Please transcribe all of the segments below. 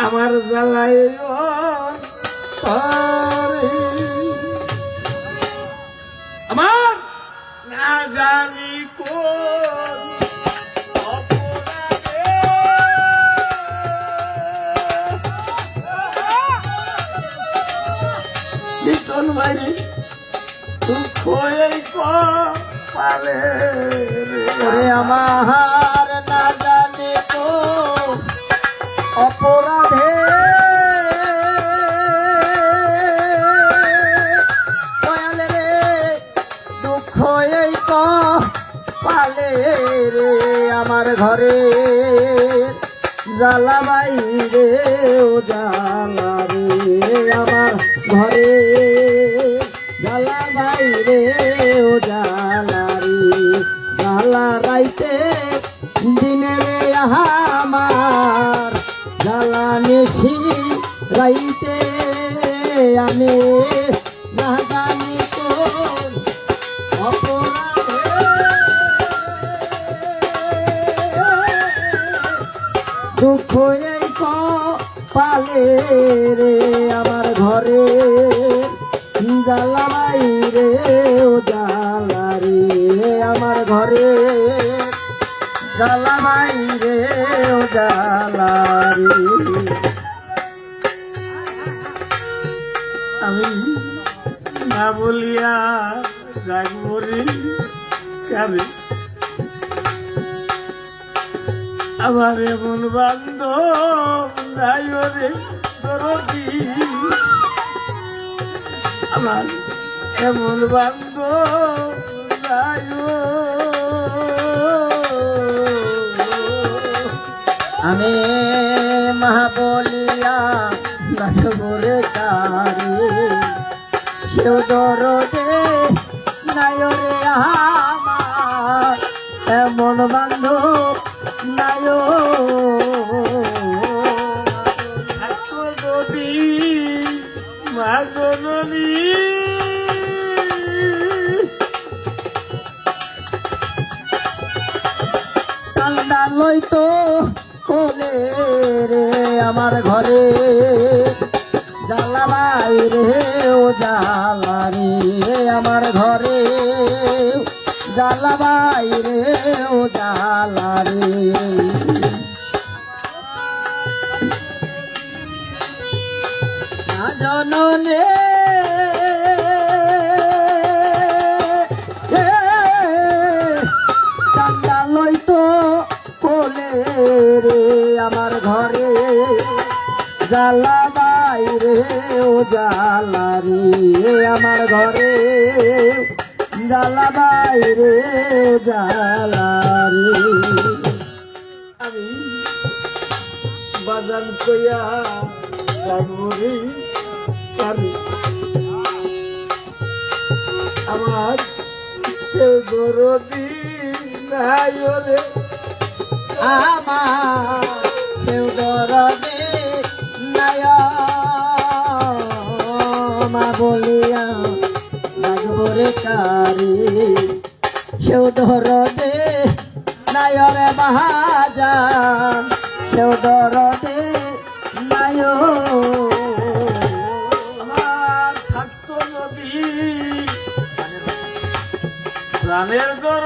আমার জ্বালাই আমার? না জানি কোন লিটন দুঃখ আমার না অপরাধে। দয়াল রে দুঃখ এই পালে রে আমার ঘরে জ্বালা বাইরে ও জ্বালা রাইতে আমি না জানি কোন অপরাধে। দুঃখ এই পালে রে আমার ঘরে জ্বালাই রে, ও জ্বালা রে আমার ঘরে। জ্বালাই রে, ও জ্বালা আমি না বলিয়া রাখব রে আমার এমন বান্ধব নাই রে দরদি। আমার এমন বান্ধব নাই আমি সেও দরদে নায়রে আমার এমন বান্ধব নায়। যদি মা জননী কান্দা লইতো কোলে রে আমার ঘরে। জ্বালা বাইরে ও জ্বালা আমার ঘরে। জ্বালা বাইরে ও জ্বালা রে। না জননে চান্দা লইতো কোলে রে, আমার ঘরে। জ্বালা জ্বালা আমার ঘরে। জ্বালা বাইরে ও জ্বালা রে। আমি বাজান কইয়া রে আমার সে দরদি নাই রে। আমার সেউদর দে মা বলিয়া লাগবরে কারি সেউদর দে নায়রে মহাজান সেউদর দে নায় প্রাণের দর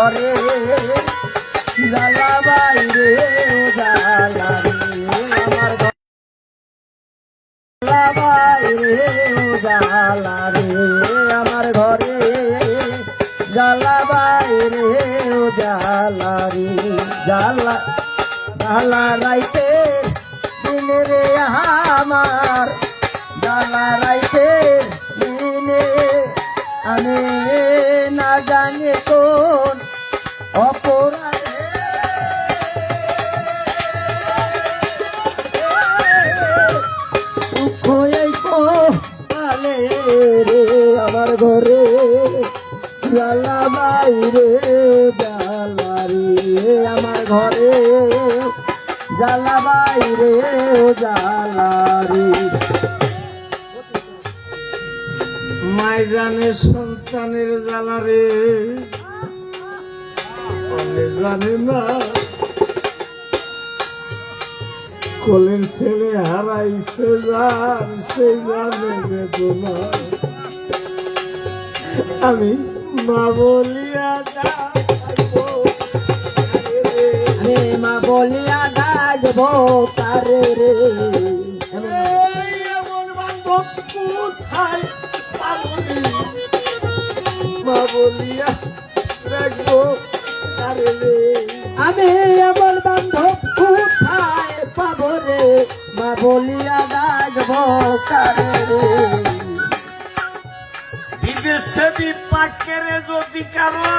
ঘরে জ্বালা বাইরে জ্বালা রে আমার জ্বালা বাইরে জ্বালা রে আমার ঘরে জ্বালা বাইরে জ্বালা রে জ্বালা রাইতে দিনে রে আমার, জ্বালা রাইতে দিনে আমি না জানি কোন আমার ঘরে জ্বালা বাইরে জ্বালা রে আমার ঘরে জ্বালা বাইরে জ্বালা রে মাই জানে সন্তানের জ্বালা রে অনে জানে না। কোলের ছেলে হারাইছে যার সে জানে বেদনা। আমি মা বলিয়া ডাকবো। রে। মা বলিয়া ডাকবো কারে রে। এই এমন বান্ধব কোথায় মা বলিয়া ডাকবো কারে রে। আমি এমন বান্ধব কোথায় পাবো রে? মা বলিয়া কারে রে। বিদেশে বিপাকের যদি কারও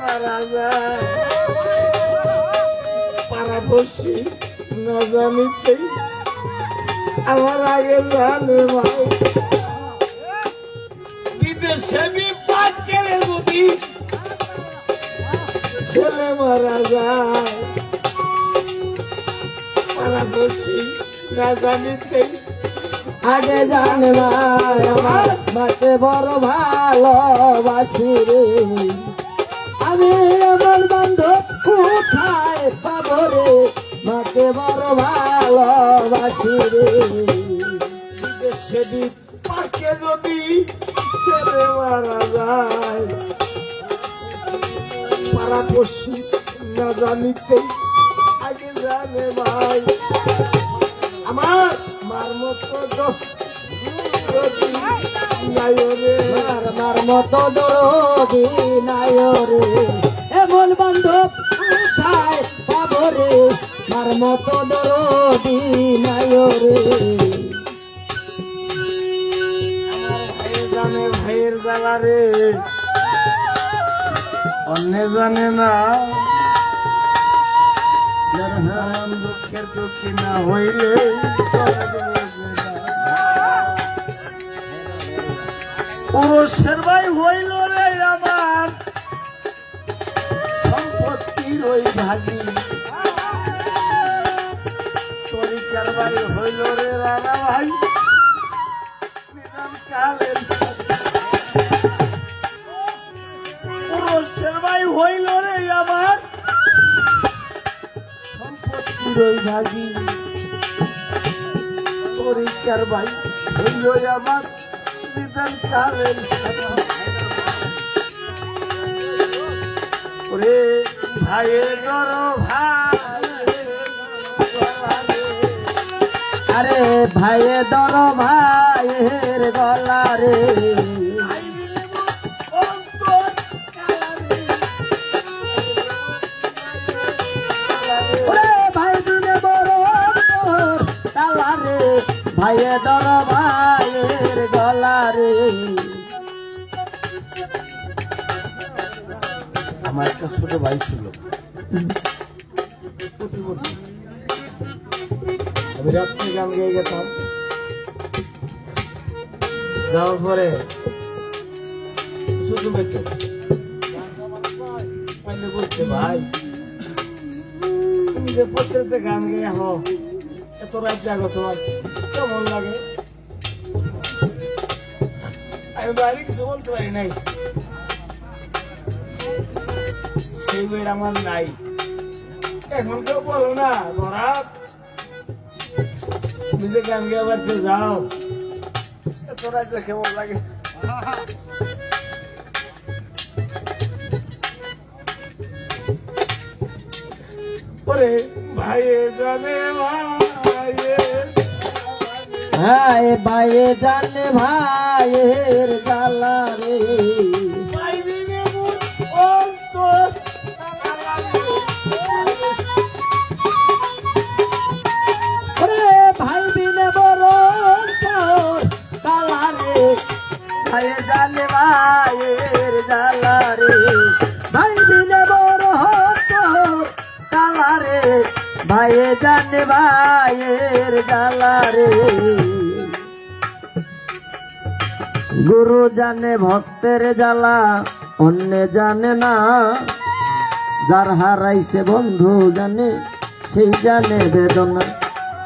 মারা যায় পাড়াপড়শি না জানিতেই আমার আগে জানে ভাই। বিদেশে বিপাকের যদি ছেলে মারা যায় পাড়াপড়শি না জানিতেই আগে জানে ভাই আমার মাকে বড় ভালোবাসি রে আমি আমার বান্ধব কোথায় পাবো রে? মাকে বড় ভালোবাসি রে সেদিন পাকে যদি ছেলে মারা যায় পাড়াপড়শি না জানিতেই আগে জানে ভাই। আমার মার মতো যদি নাই রে মার মার মতো দরদি নাই রে এমন বান্ধব কোথায় পাবো রে? মার মতো দরদি নাই রে জানে ভাইয়ের জ্বালা রে। অন্য জানে না। যার নাম দুঃখের হইলে রে আমার। সম্পত্তির ওই ভাগি। তরিকার ভাই হইল রে রানা ভাই। নিজাম কালের হইল রে আমার। ওই ভাগি। তরিকার ভাই হইল আমার নিজাম কালের। ওরে ভাইয়ের ভাই আরে দর ভাইয়ের গলা রে। ভাইয়ে দর ভাইয়ের গলা রে। আমার একটা ছোট ভাই ছিল। আমি গান গেয়ে গেতাম। যাওয়ার পরে পাইলে বলছে, ভাই, তুমি যে প্রত্যেকটা গান হো এত রাত জাগো তোমার, কেমন লাগে? আমি বাইরে কিছু বলতে পারি নাই। সেই বইয়ের আমার নাই। এখন কেউ বলো না ধরা নিজে গান গিয়ে আবার যাও। এত রাতে কেমন লাগে। ওরে ভাইয়ে জানে ভাইয়ে ভাই ভাইয়ে জানে ভাইয়ের গলা রে। ভাই ভাই বিনে বড় তালা রে। জানে ভাইয়ের জ্বালা রে। ভাই বিনে বড় রে। ভাইয়ে জানে ভাইয়ের জ্বালা রে। গুরু জানে ভক্তের জ্বালা, অন্য জানে না। যার হারাইছে বন্ধু জানে, সেই জানে বেদনা।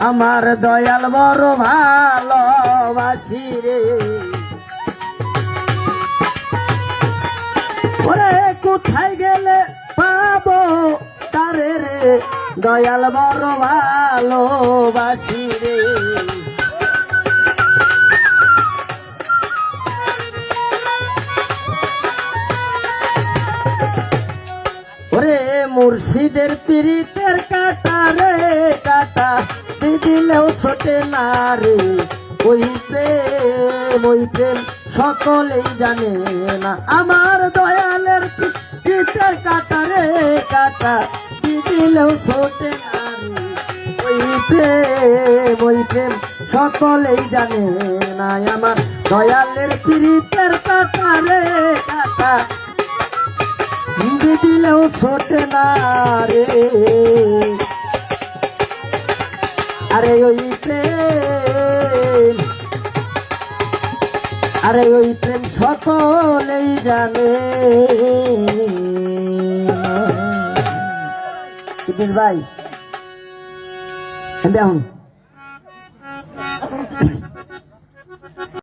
আমার দয়াল বড় ভালোবাসি রে। ওরে কোথায় গেলে পাবো তারে রে? দয়াল বড় ভালোবাসি রে। মুর্শিদের পিরিতের কাটা রে, কাটা দিদিলেও ছোটে না রে। ওই প্রেম ওই প্রেম সকলেই জানে না। আমার দয়ালের পিরিতের কাটা রে, কাটা দিদিলেও ছোটে না রে। ওই প্রেম ওই প্রেম সকলেই জানে না। আমার দয়ালের পিরিতের কাটা রে, কাটা হিন্দি দিলেও ছোটে না রে। আরে ওই প্রেম, আরে ওই প্রেম সকলেই জানে। ইতিস ভাই দেখুন।